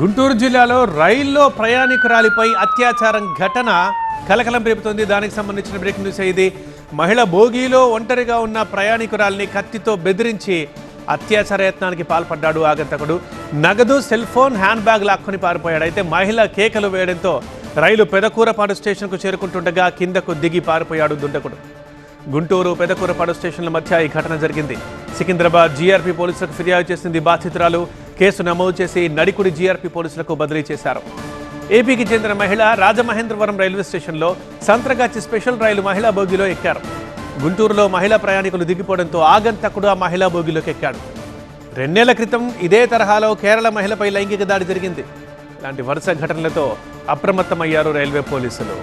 గుంటూరు జిల్లాలో రైల్లో ప్రయాణికురాలిపై అత్యాచారం ఘటన కలకలం రేపుతోంది. దానికి సంబంధించిన బ్రేకింగ్ న్యూస్ ఇది. మహిళ భోగిలో ఒంటరిగా ఉన్న ప్రయాణికురాలిని కత్తితో బెదిరించి అత్యాచార యత్నానికి పాల్పడ్డాడు ఆగంతకుడు. నగదు సెల్ ఫోన్ హ్యాండ్ బ్యాగ్ లాక్కొని పారిపోయాడు. అయితే మహిళ కేకలు వేయడంతో రైలు పెదకూరపాడు స్టేషన్కు చేరుకుంటుండగా కిందకు దిగి పారిపోయాడు దుండకుడు. గుంటూరు పెదకూరపాడు స్టేషన్ల మధ్య ఈ ఘటన జరిగింది. సికింద్రాబాద్ జీఆర్పీ పోలీసులకు ఫిర్యాదు చేసింది బాధితురాలు. కేసు నమోదు చేసి నడికుడి జీఆర్పీ పోలీసులకు బదిలీ చేశారు. ఏపీకి చెందిన మహిళ రాజమహేంద్రవరం రైల్వే స్టేషన్లో సంత్రగాచి స్పెషల్ రైలు మహిళా బోగిలో ఎక్కారు. గుంటూరులో మహిళా ప్రయాణికులు దిగిపోవడంతో ఆగంతకుడు ఆ మహిళా బోగిలోకి ఎక్కాడు. రెండేళ్ళ క్రితం ఇదే తరహాలో కేరళ మహిళపై లైంగిక దాడి జరిగింది. ఇలాంటి వరుస ఘటనలతో అప్రమత్తమయ్యారు రైల్వే పోలీసులు.